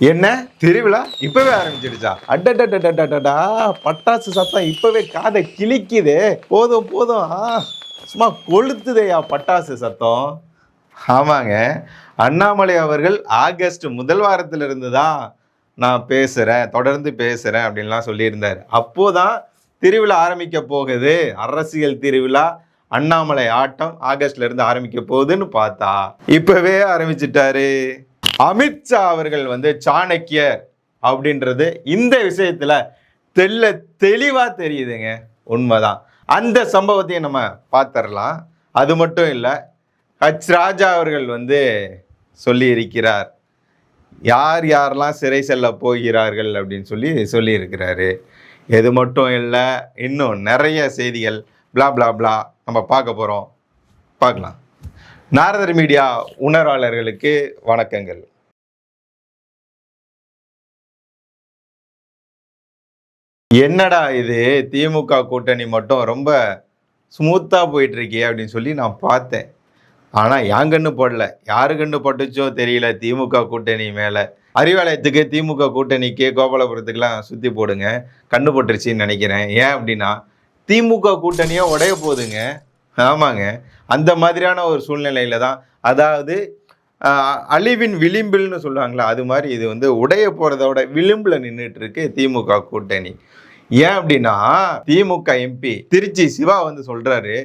என்ன? திருவிழா? இப்பவே ஆரம்பிச்சிடுச்சா? அட்டடா பட்டாசு சத்தம் இப்பவே காதை கிழிக்குதே. போதும் போதும். சும்மா கொளுத்துதையா பட்டாசு சத்தம். ஆமாங்க. அண்ணாமலை அவர்கள் ஆகஸ்ட் முதல் வாரத்திலிருந்து தான் நான் பேசுகிறேன் தொடர்ந்து பேசுகிறேன் அப்படின்லாம் சொல்லியிருந்தார். அப்போதான் திருவிழா ஆரம்பிக்க போகுது. அரசியல் திருவிழா அண்ணாமலை ஆட்டம் ஆகஸ்ட்ல இருந்து ஆரம்பிக்க போகுதுன்னு பார்த்தா இப்பவே ஆரம்பிச்சிட்டாரு. அமித்ஷா அவர்கள் வந்து சாணக்கியர் அப்படின்றது இந்த விஷயத்துல தெல்ல தெளிவா தெரியுதுங்க. உண்மைதான். அந்த சம்பவத்தையும் நம்ம பார்த்துடலாம். அது மட்டும் இல்லை ஹச் ராஜா அவர்கள் வந்து சொல்லி இருக்கிறார் யார் யாரெல்லாம் சிறை செல்ல போகிறார்கள் அப்படின்னு சொல்லி சொல்லியிருக்கிறாரு. இது மட்டும் இல்லை இன்னும் நிறைய செய்திகள் பிளா பிளா பிளா நம்ம பார்க்க போகிறோம் பார்க்கலாம். நாரதர் மீடியா உணர்வாளர்களுக்கு வணக்கங்கள். என்னடா இது? திமுக கூட்டணி மட்டும் ரொம்ப ஸ்மூத்தாக போயிட்டு இருக்கே அப்படின்னு சொல்லி நான் பார்த்தேன். ஆனால் என் கண்ணு போடல? யாரு கண்ணு பட்டுச்சோ தெரியல திமுக கூட்டணி மேலே. அறிவாலயத்துக்கு திமுக கூட்டணிக்கு கோபாலபுரத்துக்குலாம் சுற்றி போடுங்க. கண்ணு பட்டுருச்சுன்னு நினைக்கிறேன். ஏன் அப்படின்னா திமுக கூட்டணியே உடைய போகுதுங்க ஆமாங்க. அந்த மாதிரியான ஒரு சூழ்நிலையில தான். அதாவது அழிவின் விளிம்பில்னு சொல்லுவாங்களா அது மாதிரி இது வந்து உடைய போகிறதோட விளிம்பில் நின்றுட்டு இருக்கு திமுக கூட்டணி. ஏன் அப்படின்னா திமுக எம்பி திருச்சி சிவா வந்து சொல்கிறாரு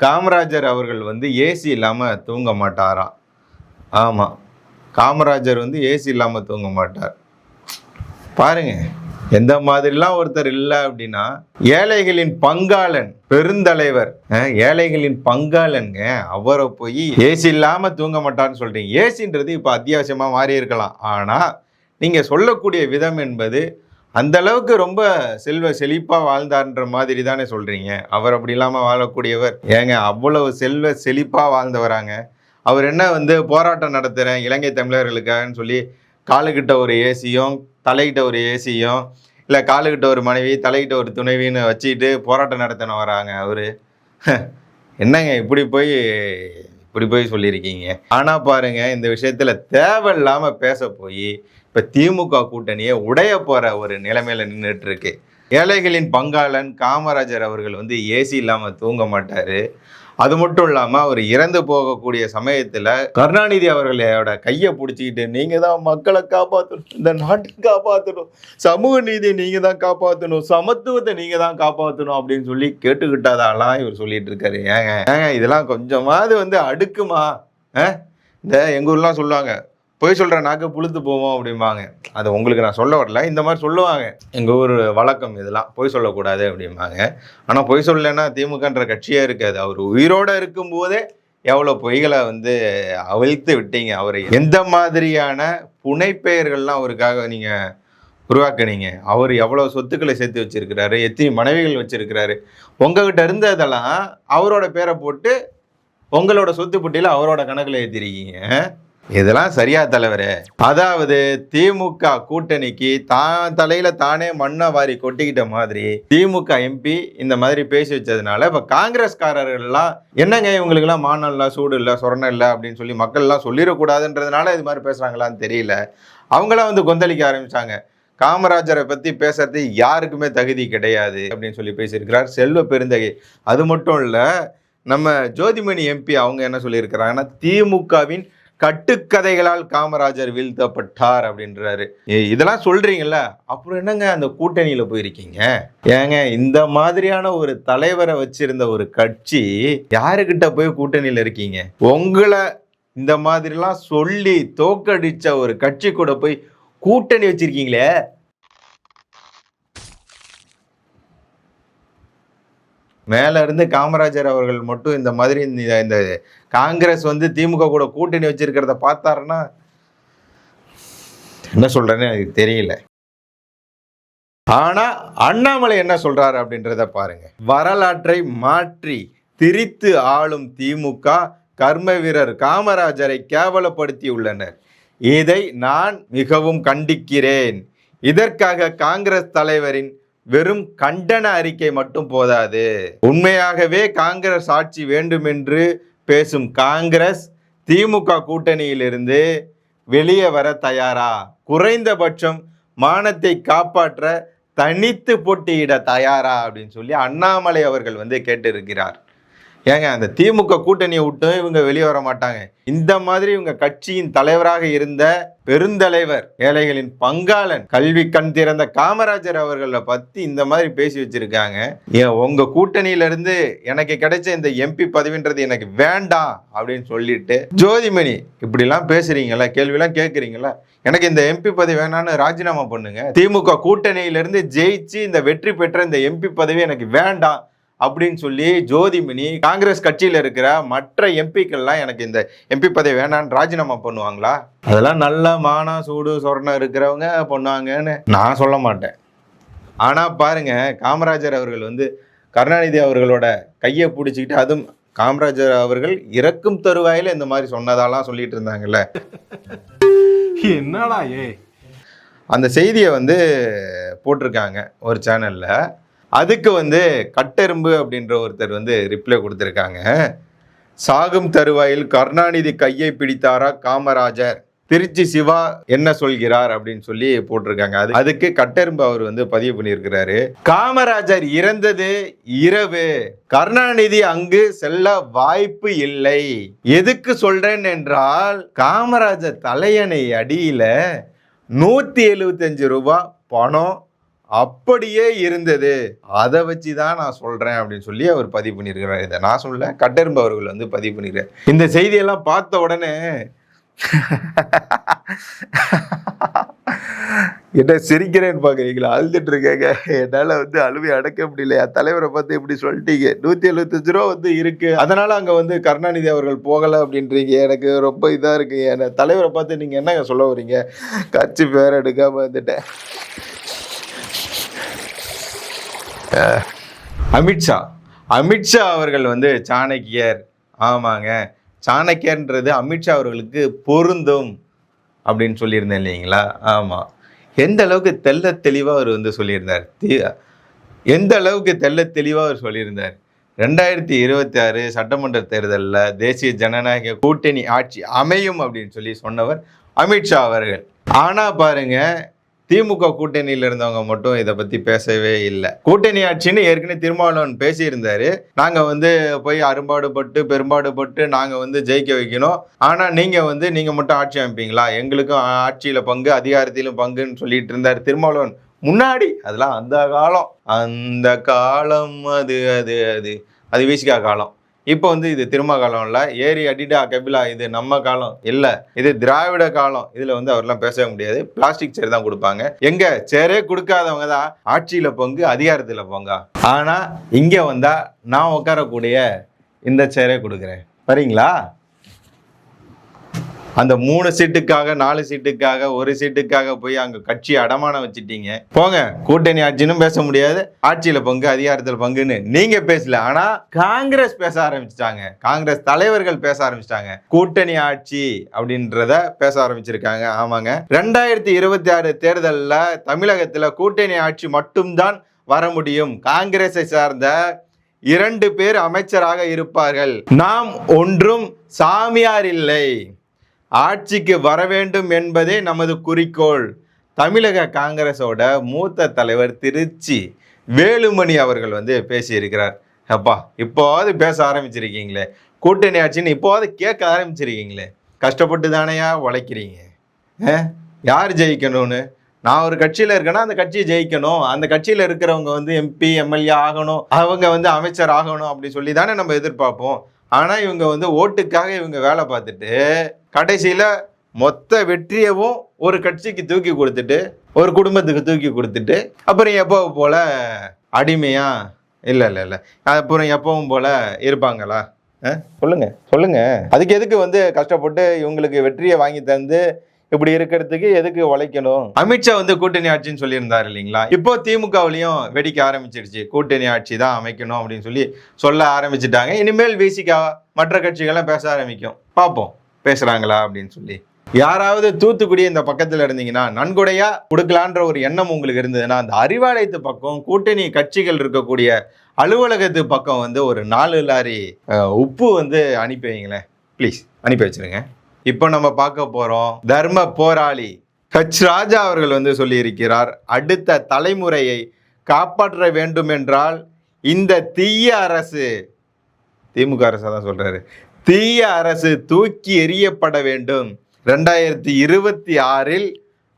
காமராஜர் அவர்கள் வந்து ஏசி இல்லாமல் தூங்க மாட்டாராம் ஆமாம் காமராஜர் வந்து ஏசி இல்லாமல் தூங்க மாட்டார். பாருங்கள் எந்த மாதிரிலாம் ஒருத்தர் இல்லை அப்படின்னா ஏழைகளின் பங்காளன் பெருந்தலைவர் ஏழைகளின் பங்காளன்ங்க அவரை போய் ஏசி இல்லாமல் தூங்க மாட்டார்னு சொல்கிறீங்க ஏசின்றது இப்போ அத்தியாவசியமாக மாறி இருக்கலாம். ஆனால் நீங்கள் சொல்லக்கூடிய விதம் என்பது அந்த அளவுக்கு ரொம்ப செல்வ செழிப்பாக வாழ்ந்தார்ன்ற மாதிரி தானே சொல்கிறீங்க அவர் அப்படி இல்லாமல் வாழக்கூடியவர். ஏங்க அவ்வளவு செல்வ செழிப்பாக வாழ்ந்தவராங்க. அவர் என்ன வந்து போராட்டம் நடத்துகிறேன் இலங்கை தமிழர்களுக்காகன்னு சொல்லி காலுக்கிட்ட ஒரு ஏசியும் தலைக்கிட்ட ஒரு ஏசியும் இல்லை காலுக்கிட்ட ஒரு மனைவி தலைக்கிட்ட ஒரு துணைவின்னு வச்சுக்கிட்டு போராட்டம் நடத்தின வராங்க அவர். என்னங்க இப்படி போய் இப்படி போய் சொல்லியிருக்கீங்க? ஆனால் பாருங்கள் இந்த விஷயத்தில் தேவையில்லாமல் பேச போய் இப்போ திமுக கூட்டணியை உடைய போகிற ஒரு நிலைமையில் நின்றுட்டு இருக்கு ஏழைகளின் பங்காளன் காமராஜர் அவர்கள் வந்து ஏசி இல்லாமல் தூங்க மாட்டார். அது மட்டும் இல்லாமல் அவர் இறந்து போகக்கூடிய சமயத்தில் கருணாநிதி அவர்களோட கையை பிடிச்சிக்கிட்டு நீங்கள் தான் மக்களை காப்பாற்றணும் இந்த நாட்டை காப்பாற்றணும் சமூக நீதியை நீங்கள் தான் காப்பாற்றணும் சமத்துவத்தை நீங்கள் தான் காப்பாற்றணும் அப்படின்னு சொல்லி கேட்டுக்கிட்டதாலாம் இவர் சொல்லிட்டு இருக்காரு. ஏங்க ஏங்க இதெல்லாம் கொஞ்சமாவது வந்து அடுக்குமா? ஆ? இந்த எங்கள் ஊர்லாம் சொல்லுவாங்க பொய் சொல்கிற நாக்கு புழுத்து போவோம் அப்படிம்பாங்க. அது உங்களுக்கு நான் சொல்ல வரல. இந்த மாதிரி சொல்லுவாங்க. எங்கள் ஊர் வழக்கம் இதெல்லாம். பொய் சொல்லக்கூடாது அப்படிம்பாங்க. ஆனால் பொய் சொல்லலைன்னா திமுகன்ற கட்சியாக இருக்காது. அவர் உயிரோடு இருக்கும்போதே எவ்வளோ பொய்களை வந்து அவிழ்த்து விட்டீங்க அவரை. எந்த மாதிரியான புனைப்பெயர்கள்லாம் அவருக்காக நீங்கள் உருவாக்குனீங்க? அவர் எவ்வளோ சொத்துக்களை சேர்த்து வச்சிருக்கிறாரு? எத்தனை மனைவிகள் வச்சுருக்கிறாரு? உங்ககிட்ட இருந்ததெல்லாம் அவரோட பேரை போட்டு உங்களோட சொத்து புட்டியில் அவரோட கணக்கில் ஏற்றிருக்கீங்க இதெல்லாம் சரியா தலைவர். அதாவது திமுக கூட்டணிக்கு தான் தலையில தானே மண்ணை வாரி கொட்டிக்கிட்ட மாதிரி திமுக எம்பி இந்த மாதிரி பேசி வச்சதுனால இப்ப காங்கிரஸ்காரர்கள்லாம் என்னங்க இவங்களுக்கெல்லாம் மானம் இல்லை சூடு இல்லை சொரணம் இல்லை அப்படின்னு சொல்லி மக்கள் எல்லாம் சொல்லிடக்கூடாதுன்றதுனால இது மாதிரி பேசுறாங்களான்னு தெரியல. அவங்களாம் வந்து கொந்தளிக்க ஆரம்பிச்சாங்க. காமராஜரை பத்தி பேசுறது யாருக்குமே தகுதி கிடையாது அப்படின்னு சொல்லி பேசியிருக்கிறார் செல்வ பெருந்தகை. அது மட்டும் இல்ல நம்ம ஜோதிமணி எம்பி அவங்க என்ன சொல்லியிருக்கிறாங்கன்னா திமுகவின் கட்டுக்கதைகளால் காமராஜர் வீழ்த்தப்பட்டார் அப்படின்றாரு. இதெல்லாம் சொல்றீங்கல்ல? அப்புறம் என்னங்க அந்த கூட்டணியில போயிருக்கீங்க? ஏங்க இந்த மாதிரியான ஒரு தலைவரை வச்சிருந்த ஒரு கட்சி யாருக்கிட்ட போய் கூட்டணியில இருக்கீங்க? உங்களை இந்த மாதிரிலாம் சொல்லி தோக்கடிச்ச ஒரு கட்சி கூட போய் கூட்டணி வச்சிருக்கீங்களே? மேலே இருந்து காமராஜர் அவர்கள் மட்டும் இந்த மாதிரி இந்த காங்கிரஸ் வந்து திமுக கூட கூட்டணி வச்சிருக்கிறத பார்த்தாருன்னா என்ன சொல்கிறேன்னு எனக்கு தெரியல. ஆனால் அண்ணாமலை என்ன சொல்கிறாரு அப்படின்றத பாருங்க. வரலாற்றை மாற்றி திரித்து ஆளும் திமுக கர்ம வீரர் காமராஜரை கேவலப்படுத்தியுள்ளனர். இதை நான் மிகவும் கண்டிக்கிறேன். இதற்காக காங்கிரஸ் தலைவரின் வெறும் கண்டன அறிக்கை மட்டும் போதாது. உண்மையாகவே காங்கிரஸ் ஆட்சி வேண்டும் என்று பேசும் காங்கிரஸ் திமுக கூட்டணியிலிருந்து வெளியே வர தயாரா? குறைந்தபட்சம் மானத்தை காப்பாற்ற தனித்து போட்டியிட தயாரா? அப்படின்னு சொல்லி அண்ணாமலை அவர்கள் வந்து கேட்டிருக்கிறார். ஏங்க அந்த திமுக கூட்டணியை விட்டும் இவங்க வெளியே வர மாட்டாங்க. இந்த மாதிரி இவங்க கட்சியின் தலைவராக இருந்த பெருந்தலைவர் ஏழைகளின் பங்காளன் கல்வி கண் திறந்த காமராஜர் அவர்களை பத்தி இந்த மாதிரி பேசி வச்சிருக்காங்க. ஏன் உங்க கூட்டணியில இருந்து எனக்கு கிடைச்ச இந்த எம்பி பதவின்றது எனக்கு வேண்டாம் அப்படின்னு சொல்லிட்டு ஜோதிமணி இப்படிலாம் பேசுறீங்களா கேள்விலாம் கேட்குறீங்களா எனக்கு இந்த எம்பி பதவி வேணான்னு ராஜினாமா பண்ணுங்க. திமுக கூட்டணியிலிருந்து ஜெயிச்சு இந்த வெற்றி பெற்ற இந்த எம்பி பதவி எனக்கு வேண்டாம் அப்படின்னு சொல்லி ஜோதிமணி காங்கிரஸ் கட்சியில் இருக்கிற மற்ற எம்பிக்கள்லாம் எனக்கு இந்த எம்பி பதவி வேணான்னு ராஜினாமா பண்ணுவாங்களா? அதெல்லாம் நல்ல மானா சூடு சொரணம் இருக்கிறவங்க பண்ணுவாங்கன்னு நான் சொல்ல மாட்டேன். ஆனால் பாருங்க காமராஜர் அவர்கள் வந்து கருணாநிதி அவர்களோட கையை பிடிச்சிக்கிட்டு அதுவும் காமராஜர் அவர்கள் இறக்கும் தருவாயில இந்த மாதிரி சொன்னதாலாம் சொல்லிட்டு இருந்தாங்கல்ல. என்னடா ஏ? அந்த செய்தியை வந்து போட்டிருக்காங்க ஒரு சேனல்ல. அதுக்கு வந்து கட்டெரும்பு அப்படின்ற ஒருத்தர் வந்து ரிப்ளை கொடுத்துருக்காங்க. சாகும் தருவாயில் கருணாநிதி கையை பிடித்தாரா காமராஜர்? திருச்சி சிவா என்ன சொல்கிறார் அப்படின்னு சொல்லி போட்டிருக்காங்க. அது அதுக்கு கட்டெரும்பு அவர் வந்து பதிவு பண்ணியிருக்கிறாரு. காமராஜர் இறந்தது இரவு. கருணாநிதி அங்கு செல்ல வாய்ப்பு இல்லை. எதுக்கு சொல்றேன் என்றால் காமராஜர் தலையணை அடியில நூத்தி எழுபத்தஞ்சு ரூபாய் பணம் அப்படியே இருந்தது. அதை வச்சு தான் நான் சொல்கிறேன் அப்படின்னு சொல்லி அவர் பதிவு பண்ணியிருக்கிறார். இதை நான் சொல்ல கட்டெரும்பு அவர்கள் வந்து பதிவு பண்ணியிருக்கார் இந்த செய்தியெல்லாம் பார்த்த உடனே என்ன சிரிக்கிறேன்னு பார்க்குறீங்களா? அழுதுட்டு இருக்கேங்க. என்னால் வந்து அழுவை அடக்க முடியலையா தலைவரை பார்த்து இப்படி சொல்லிட்டீங்க. நூற்றி எழுபத்தஞ்சு ரூபா வந்து இருக்குது அதனால் அங்கே வந்து கருணாநிதி அவர்கள் போகலை அப்படின்றீங்க. எனக்கு ரொம்ப இதாக இருக்குது என்னை தலைவரை பார்த்து நீங்கள் என்னங்க சொல்ல வரீங்க கட்சி பேர் எடுக்காமல் வந்துட்டேன் அமித்ஷா அமித்ஷா அவர்கள் வந்து சாணக்கியர். ஆமாங்க. சாணக்கியர்ன்றது அமித்ஷா அவர்களுக்கு பொருந்தும் அப்படின்னு சொல்லியிருந்தேன் இல்லைங்களா? ஆமாம் எந்த அளவுக்கு தெள்ள தெளிவாக அவர் வந்து சொல்லியிருந்தார்? எந்த அளவுக்கு தெள்ள தெளிவாக அவர் சொல்லியிருந்தார்? ரெண்டாயிரத்தி இருபத்தி ஆறு சட்டமன்ற தேர்தலில் தேசிய ஜனநாயக கூட்டணி ஆட்சி அமையும் அப்படின்னு சொல்லி சொன்னவர் அமித்ஷா அவர்கள். ஆனால் பாருங்க திமுக கூட்டணியில் இருந்தவங்க மட்டும் இதை பற்றி பேசவே இல்லை. கூட்டணி ஆட்சின்னு ஏற்கனவே திருமாவளவன் பேசியிருந்தாரு. நாங்கள் வந்து போய் அரும்பாடுபட்டு பெரும்பாடுபட்டு நாங்கள் வந்து ஜெயிக்க வைக்கணும். ஆனால் நீங்கள் வந்து நீங்கள் மட்டும் ஆட்சி அமைப்பீங்களா? எங்களுக்கும் ஆட்சியில் பங்கு அதிகாரத்திலும் பங்குன்னு சொல்லிட்டு இருந்தார் திருமாவளவன். முன்னாடி அதெல்லாம் அந்த காலம். அந்த காலம் அது அது அது. அது வீசிக்கா காலம். இப்போ வந்து இது திரும்ப காலம் இல்லை. ஏரி அடிடா கபிலா இது நம்ம காலம். இல்லை இது திராவிட காலம். இதில் வந்து அவர்லாம் பேசவே முடியாது. பிளாஸ்டிக் சேர் தான் கொடுப்பாங்க. எங்க? சேரே கொடுக்காதவங்க தான் ஆட்சியில் பங்கு அதிகாரத்தில் பங்கா. ஆனால் இங்கே வந்தால் நான் உட்காரக்கூடிய இந்த சேரே கொடுக்குறேன். வரீங்களா? அந்த மூணு சீட்டுக்காக நாலு சீட்டுக்காக ஒரு சீட்டுக்காக போய் அங்க கட்சி அடமானம் வச்சுட்டீங்க. போங்க கூட்டணி ஆட்சினும் பேச முடியாது. ஆட்சியில பங்கு அதிகாரத்தில் பங்குன்னு நீங்க பேசல. ஆனா காங்கிரஸ் பேச ஆரம்பிச்சிட்டாங்க. காங்கிரஸ் தலைவர்கள் பேச ஆரம்பிச்சிட்டாங்க. கூட்டணி ஆட்சி அப்படின்றத பேச ஆரம்பிச்சிருக்காங்க. ஆமாங்க. ரெண்டாயிரத்தி இருபத்தி ஆறு தேர்தலில் தமிழகத்துல கூட்டணி ஆட்சி மட்டும்தான் வர முடியும். காங்கிரஸை சார்ந்த இரண்டு பேர் அமைச்சராக இருப்பார்கள். நாம் ஒன்றும் சாமியார் இல்லை. ஆட்சிக்கு வர வேண்டும் என்பதே நமது குறிக்கோள். தமிழக காங்கிரஸோட மூத்த தலைவர் திருச்சி வேலுமணி அவர்கள் வந்து பேசியிருக்கிறார். அப்பா இப்போவாது பேச ஆரம்பிச்சிருக்கீங்களே? கூட்டணி ஆட்சின்னு இப்போவாது கேட்க ஆரம்பிச்சிருக்கீங்களே? கஷ்டப்பட்டு தானையா உழைக்கிறீங்க? ஆ? யார் ஜெயிக்கணும்னு? நான் ஒரு கட்சியில் இருக்கேன்னா அந்த கட்சியை ஜெயிக்கணும். அந்த கட்சியில் இருக்கிறவங்க வந்து எம்பி எம்எல்ஏ ஆகணும். அவங்க வந்து அமைச்சர் ஆகணும் அப்படி சொல்லி தானே நம்ம எதிர்பார்ப்போம். ஆனால் இவங்க வந்து ஓட்டுக்காக இவங்க வேலை பார்த்துட்டு கடைசியில் மொத்த வெற்றியவும் ஒரு கட்சிக்கு தூக்கி கொடுத்துட்டு ஒரு குடும்பத்துக்கு தூக்கி கொடுத்துட்டு அப்புறம் எப்போ போல் அடிமையா? இல்லை இல்லை இல்லை. அப்புறம் எப்பவும் போல் இருப்பாங்களா? ஆ? சொல்லுங்க சொல்லுங்க. அதுக்கு எதுக்கு வந்து கஷ்டப்பட்டு இவங்களுக்கு வெற்றியை வாங்கி தந்து இப்படி இருக்கிறதுக்கு எதுக்கு உழைக்கணும்? அமித்ஷா வந்து கூட்டணி ஆட்சின்னு சொல்லியிருந்தார் இல்லைங்களா? இப்போ திமுகவுலையும் வெடிக்க ஆரம்பிச்சிருச்சு. கூட்டணி ஆட்சி தான் அமைக்கணும் அப்படின்னு சொல்லி சொல்ல ஆரம்பிச்சிட்டாங்க. இனிமேல் விசிகா மற்ற கட்சிகள்லாம் பேச ஆரம்பிக்கும். பார்ப்போம். பேசுறாங்களா அப்படின்னு சொல்லி. யாராவது தூத்துக்குடி இந்த பக்கத்தில் இருந்தீங்கன்னா நன்கொடையா கொடுக்கலான்ற ஒரு எண்ணம் உங்களுக்கு இருந்ததுன்னா அந்த அறிவாலயத்து பக்கம் கூட்டணி கட்சிகள் இருக்கக்கூடிய அலுவலகத்து பக்கம் வந்து ஒரு நாலு லாரி உப்பு வந்து அனுப்பி வைங்களேன். ப்ளீஸ் அனுப்பி வச்சிருங்க. இப்போ நம்ம பார்க்க போகிறோம் தர்ம போராளி ஹச் ராஜா அவர்கள் வந்து சொல்லியிருக்கிறார் அடுத்த தலைமுறையை காப்பாற்ற வேண்டும் என்றால் இந்த தீய அரசு திமுக அரசு தான் சொல்கிறாரு தீய அரசு தூக்கி எறியப்பட வேண்டும். ரெண்டாயிரத்தி இருபத்தி ஆறில்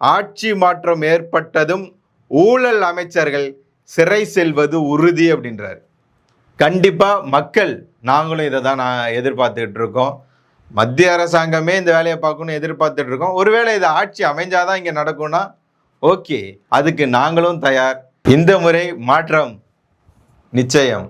ஆட்சி மாற்றம் ஏற்பட்டதும் ஊழல் அமைச்சர்கள் சிறை செல்வது உறுதி அப்படின்றார். கண்டிப்பாக மக்கள் நாங்களும் இதை தான் நான் எதிர்பார்த்துக்கிட்டு இருக்கோம். மத்திய அரசாங்கமே இந்த வேலையை பார்க்கணும்னு எதிர்பார்த்துட்டு இருக்கோம். ஒருவேளை இது ஆட்சி அமைஞ்சாதான் இங்கே நடக்கும்னா ஓகே அதுக்கு நாங்களும் தயார். இந்த முறை மாற்றம் நிச்சயம்.